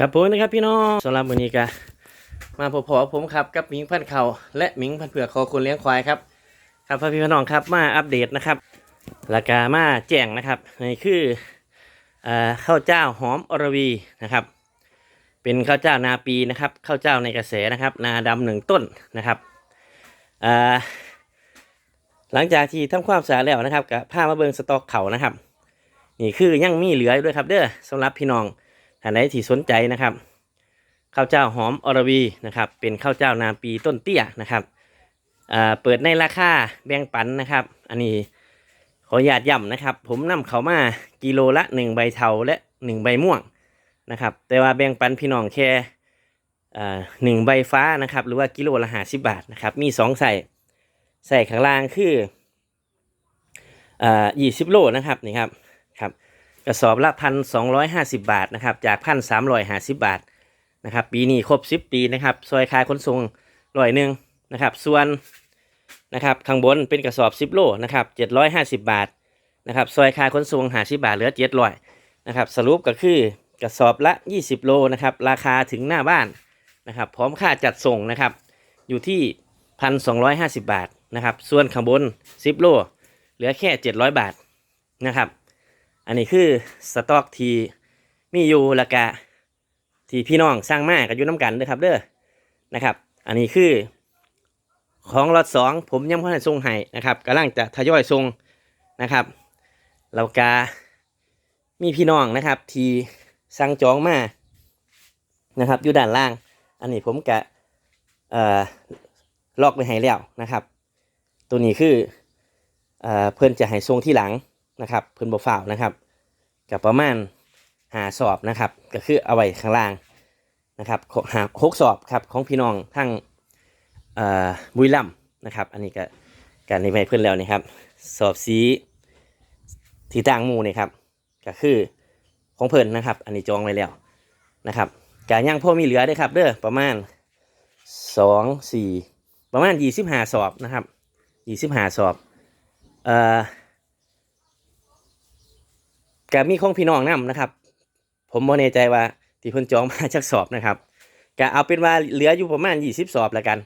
ครับผมนะครับพี่น้องสำหรับวันนี้ก็มาพบพอผมครับกับหมิงพันเขาและหมิงพันเผือกคอคนเลี้ยงควายครับครับพ่อพี่พี่น้องครับมาอัปเดตนะครับราคามาแจ้งนะครับนี่คือข้าวเจ้าหอมอรวีนะครับ เป็นข้าวเจ้านาปีนะครับข้าวเจ้าในกระแสนะครับ นาดำหนึ่งต้นนะครับหลังจากที่ทำความสะอาดแล้วนะครับกับผ้ามาเบิงสต็อกเขานะครับ นี่คือยังมีเหลือด้วยครับเด้อสำหรับพี่น้อง ท่านใดที่สนใจนะครับ ข้าวเจ้าหอมอรวีนะครับ เป็นข้าวเจ้านาปีต้นเตี้ยนะครับเปิดในราคาแบ่งปันนะครับ อันนี้ขออนุญาตย้ำนะครับ ผมนำเขามากิโลละ 1 ใบเทาและ 1 ใบม่วงนะครับ แต่ว่าแบ่งปันพี่น้องแค่หนึ่งใบฟ้านะครับ หรือว่ากิโลละห้าสิบบาทนะครับ มีสองใส่ใส่ข้างล่างคืออ่ายี่สิบโลนะครับนี่ครับ กระสอบละพันสองร้อยห้าสิบาทนะครับจากพันสามร้อยห้าสิบาทนะครับปีนี้ครบสิบปีนะครับซอยคายขนส่งร้อยหนึ่งนะครับส่วนนะครับข้างบนเป็นกระสอบสิบโลนะครับเจ็ดร้อยห้าสิบาทนะครับซอยคายขนส่งห้าสิบาทเหลือเจ็ดร้อยนะครับสรุปก็คือกระสอบละยี่สิบโลนะครับราคาถึงหน้าบ้านนะครับพร้อมค่าจัดส่งนะครับอยู่ที่พันสองร้อยห้าสิบาทนะครับส่วนข้างบนสิบโล เหลือแค่เจ็ดร้อยบาทนะครับ อันนี้คือสต็อกที่มีอยู่ละกะที่พี่น้องสร้างมากับอยู่น้ำกันเด้อครับเด้อนะครับ อันนี้คือ ของรถสองผมยังไม่ได้ส่งให้นะครับกำลังจะทยอยส่งนะครับเรากามีพี่น้องนะครับ ที่สั่งจองมานะครับ อยู่ด้านล่าง อันนี้ผมกะเอ่อล็อกไว้ให้แล้วนะครับ ตัวนี้คือเอ่อเพื่อนจะให้ส่งที่หลัง นะครับเพิ่นบ่ฝ่าวนะครับกับประมาณหาสอบนะครับ ก็คือเอาไว้ข้างล่างนะครับหาหกสอบครับของพี่น้องทั้งบุรีรัมนะครับ อันนี้ก็การในใบเพื่อนแล้วนี่ครับ สอบสีที่ต่างมูนี่ครับก็คือของเพิ่นนะครับ อันนี้จองไว้แล้วนะครับการย่างพ่อมีเหลือด้อครับเด้อประมาณสองสี่ประมาณยี่สิบห้าสอบนะครับยี่สิบห้าสอบเอ่อ ก็มีของพี่น้องนํนะครับ ผมบ่แน่ใจว่าที่เพิ่นจองมาจากสอบนะครับก็เอาเป็นว่าเหลืออยู่ประมาณ 20 สอบแล้วกัน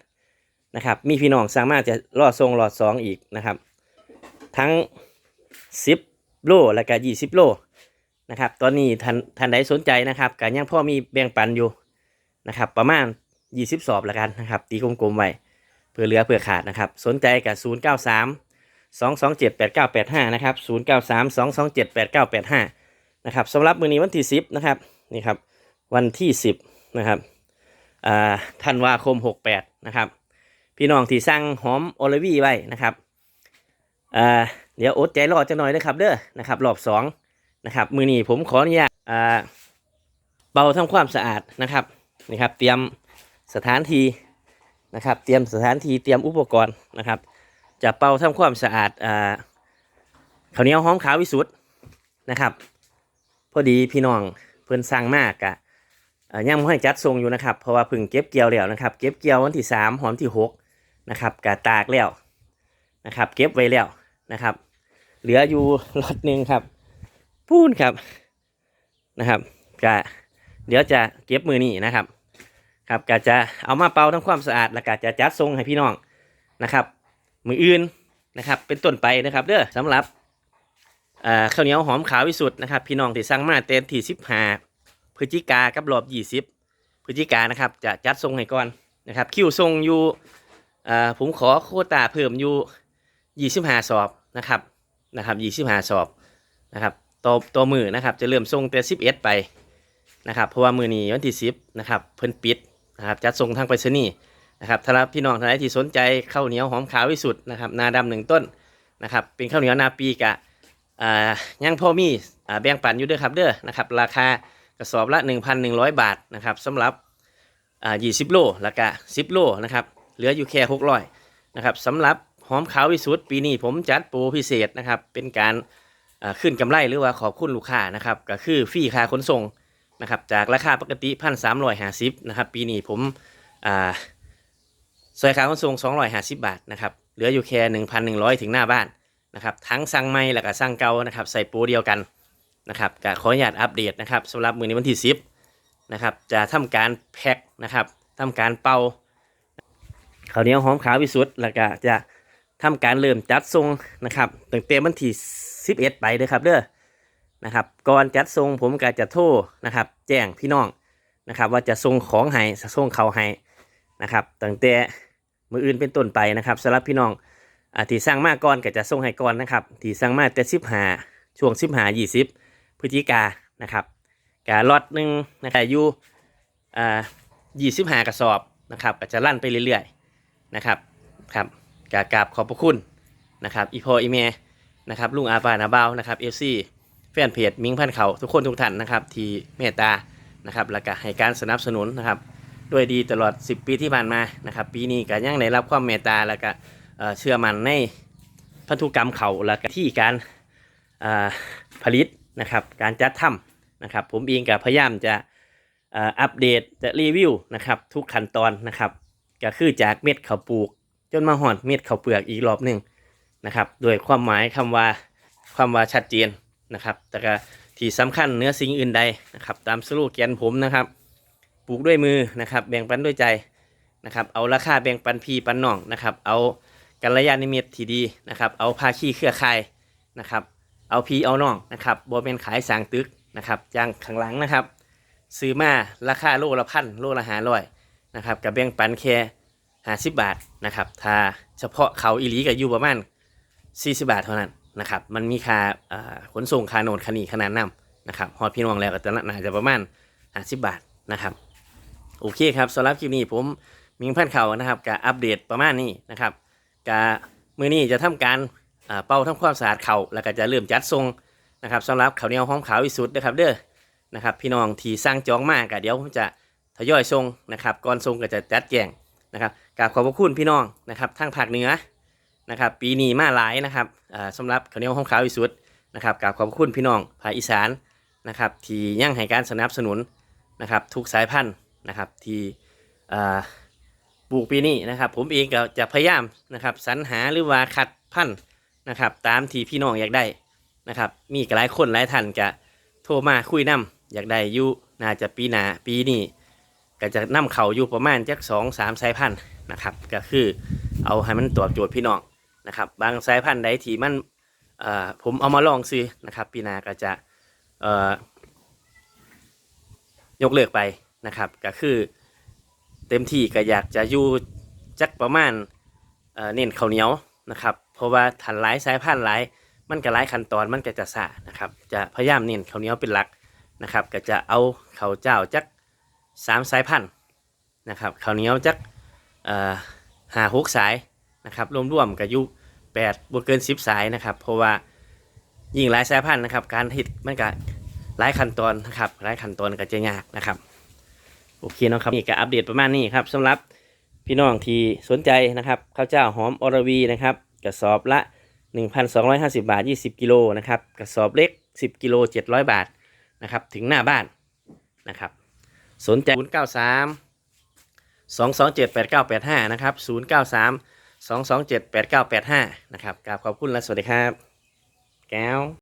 นะครับ มีพี่น้องสามารถจะรอส่งรอดสองอีกนะครับ ทั้ง 10 โลและก็20 โลนะครับ ตอนนี้ท่านท่านใดสนใจนะครับก็ยังพ่อมีแบ่งปันอยู่นะครับ ประมาณ 20 สอบแล้วกันนะครับ ตีกลมๆไว้เพื่อเหลือเพื่อขาดนะครับ สนใจกับ093 สองสองเจ็ดแปดเก้าแปดห้านะครับศูนย์เก้าสามสองสองเจ็ดแปดเก้าแปดห้านะครับสำหรับมือนี้วันที่สิบนะครับ นี่ครับ วันที่สิบนะครับอ่าธันวาคมหกแปดนะครับ พี่น้องที่สั่งหอมโอลิวีไว้นะครับเดี๋ยวอดใจรอจะหน่อยนะครับเด้อ นะครับ รอบสองนะครับ มือนี้ผมขออนุญาตอ่าเป่าทำความสะอาดนะครับ นี่ครับ เตรียมสถานที่นะครับ เตรียมสถานที่ เตรียมอุปกรณ์นะครับ จะเป่าทำความสะอาดอ่าข้าวเหนียวหอมขาววิสุทธ์นะครับ พอดีพี่น้องเพิ่นสั่งมากอะอ่ายังไม่ให้จัดส่งอยู่นะครับ เพราะว่าพิ่งเก็บเกี่ยวแล้วนะครับ เก็บเกี่ยววันที่สามหอมที่หกนะครับกะตากแล้วนะครับ เก็บไว้แล้วนะครับ เหลืออยู่ล็อตหนึ่งครับ พูนครับนะครับกะเดี๋ยวจะเก็บมือนี่นะครับ ครับกะจะเอามาเป่าทำความสะอาดแล้วก็จะจัดส่งให้พี่น้องนะครับ มืออื่นนะครับ เป็นต้นไปนะครับเด้อสำหรับข้าวเหนียวหอมขาววิสุทธ์นะครับ พี่น้องที่สั่งมาเต็มที่สิบห้าพฤศจิกากับรอบยี่สิบพฤศจิกานะครับจะจัดส่งให้ก่อนนะครับ คิวส่งอยู่ผมขอโคตาเพิ่มอยู่ยี่สิบห้าสอบนะครับนะครับยี่สิบห้าสอบนะครับตัวตัวมือนะครับจะเริ่มส่งแต่สิบเอ็ดไปนะครับเพราะว่ามือนี้วันที่สิบนะครับเพิ่นปิดนะครับจัดส่งทางไปรษณีย์ นะครับถ้ารับพี่น้องท่านใดที่สนใจข้าวเหนียวหอมขาววิสุทธ์นะครับนาดำหนึ่งต้นนะครับเป็นข้าวเหนียวนาปีกะอ่างพ่อมีอ่าแบ่งปันอยู่ด้วยครับเด้อนะครับราคากระสอบละ 1,100 บาทนะครับสำหรับอ่า20โลแล้วก็10โลนะครับเหลืออยู่แค่600นะครับสำหรับหอมขาววิสุทธ์ปีนี้ผมจัดโปรพิเศษนะครับเป็นการอ่าขึ้นกำไรหรือว่าขอบคุณลูกค้านะครับก็คือฟรีค่าขนส่งนะครับจากราคาปกติพันสามร้อยห้าสิบนะครับปีนี้ผมอ่า ซอยขาขนส่ง250 บาทนะครับเหลืออยู่แค่ 1,100 ถึงหน้าบ้านนะครับทั้งสั่งใหม่แล้วก็สั่งเก่านะครับใส่ปรเดียวกันนะครับก็ขออนุญาตอัปเดตนะครับสำหรับมือนี้วันที่ 10นะครับจะทำการแพ็คนะครับทำการเป่าข้าวเหนียวหอมขาววิสุทธ์แล้วก็จะทำการเริ่มจัดทรงนะครับตั้งแต่วันที่ 11 ไปเด้อครับเด้อนะครับก่อนจัดทรงผมก็จะโทรนะครับ แจ้งพี่น้องนะครับ ว่าจะส่งของให้ส่งเขาให้ นะครับตั้งแต่มืออื่นเป็นต้นไปนะครับสำหรับพี่น้องอที่สั่งมาก่อนก็จะส่งให้ก่อนนะครับที่สั่งมาแต่15ช่วง15 20พฤศจิกานะครับกาล็อตหนึ่งนะครับอยู่อ่า25กระสอบนะครับก็จะลั่นไปเรื่อยๆนะครับครับกากราบขอบพระคุณนะครับอีพออีเมนะครับลุงอาปานาเบานะครับเอฟซีแฟนเพจมิงพันเขาทุกคนทุกท่านนะครับที่เมตตานะครับแล้วก็ให้การสนับสนุนนะครับ ด้วยดีตลอด 10 ปีที่ผ่านมานะครับ ปีนี้ก็ยังได้รับความเมตตาแล้วก็เชื่อมั่นในพันธุกรรมเขาแล้วก็ที่การผลิตนะครับการจัดทำนะครับ ผมเองก็พยายามจะอัปเดตจะรีวิวนะครับทุกขั้นตอนนะครับ ก็คือจากเม็ดข้าวปลูก จนมาหอดเม็ดข้าวเปลือกอีกรอบหนึ่งนะครับโดยความหมายคำว่าความว่าชัดเจนนะครับ แต่ก็ที่สำคัญเนื้อสิ่งอื่นใดนะครับ ตามสโลแกนผมนะครับ ปลูกด้วยมือนะครับ แบ่งปันด้วยใจนะครับ เอาราคาแบ่งปันพี่ปันน้องนะครับ เอากัลยาณมิตรที่ดีนะครับ เอาภาคีเครือข่ายนะครับ เอาพี่เอาน้องนะครับบ่เป็นขายสางตึกนะครับอย่างข้างหลังนะครับ ซื้อมาราคาโลละพันโลละหาร้อยนะครับกับแบ่งปันแค่ห้าสิบบาทนะครับ ถ้าเฉพาะเขาอีลีกับยูประมาณสี่สิบาทเท่านั้นนะครับ มันมีค่าขนส่งค่าโนดคานีขนาดนํนะครับฮอพี่น้องแล้วก็จะน่าจะประมาณห้าสิบบาทนะครับ โอเคครับสำหรับคลิปนี้ผมมิงพันเขานะครับกับอัปเดตประมาณนี้นะครับกับมือนี้จะทำการเป่าทำความสะอาดเขาแล้วก็จะเริ่มจัดทรงนะครับสำหรับเขาเนียวหอมขาววิสุทธ์นะครับเด้อนะครับพี่น้องที่สร้างจองมากก็เดี๋ยวผมจะทยอยทรงนะครับก่อนทรงก็จะจัดแจงนะครับกราบขอบพระคุณพี่น้องนะครับทางภาคเหนือนะครับปีนี้มาหลายนะครับอ่าสำหรับเขาเนียวหอมขาววิสุทธ์นะครับกราบขอบพระคุณพี่น้องภาคอีสานนะครับที่ยังให้การสนับสนุนนะครับทุกสายพันธุ์ นะครับที่ปลูกปีนี้นะครับ ผมเองก็จะพยายามนะครับสรรหาหรือว่าคัดพันธุ์นะครับตามที่พี่น้องอยากได้นะครับมีหลายคนหลายท่านจะโทรมาคุยนํอยากได้อยู่น่าจะปีหนาปีนี้ก็จะนำเขาอยู่ประมาณจักสองสามสายพันธุ์นะครับก็คือเอาให้มันตอบโจทย์พี่น้องนะครับบางสายพันธุ์ใดที่มันผมเอามาลองซื้อนะครับปีนาก็จะยกเลิกไป นะครับก็คือเต็มที่ก็อยากจะอยู่จักประมาณเน้นข้าวเหนียวนะครับเพราะว่าทันหลายสายพันธุ์หลายมันก็หลายขั้นตอนมันก็จะสะนะครับจะพยายามเน้นข้าวเหนียวเป็นหลักนะครับก็จะเอาข้าวเจ้าจักสามสายพันธุ์นะครับข้าวเหนียวจักหาหกสายนะครับรวมๆกับยุแปดบวกเกินสิบสายนะครับเพราะว่ายิ่งหลายสายพันธุ์นะครับการผลิตมันก็หลายขั้นตอนนะครับหลายขั้นตอนก็จะยากนะครับ โอเคนะครับนี่ก็อัปเดตประมาณนี้ครับสำหรับพี่น้องที่สนใจนะครับข้าวเจ้าหอมอรวีนะครับกระสอบละ 1,250 บาท 20 กิโลนะครับกระสอบเล็ก 10 กิโล 700 บาทนะครับถึงหน้าบ้านนะครับสนใจ 093 227 8985 นะครับ 093 227 8985 นะครับกราบขอบคุณและสวัสดีครับ แก้ว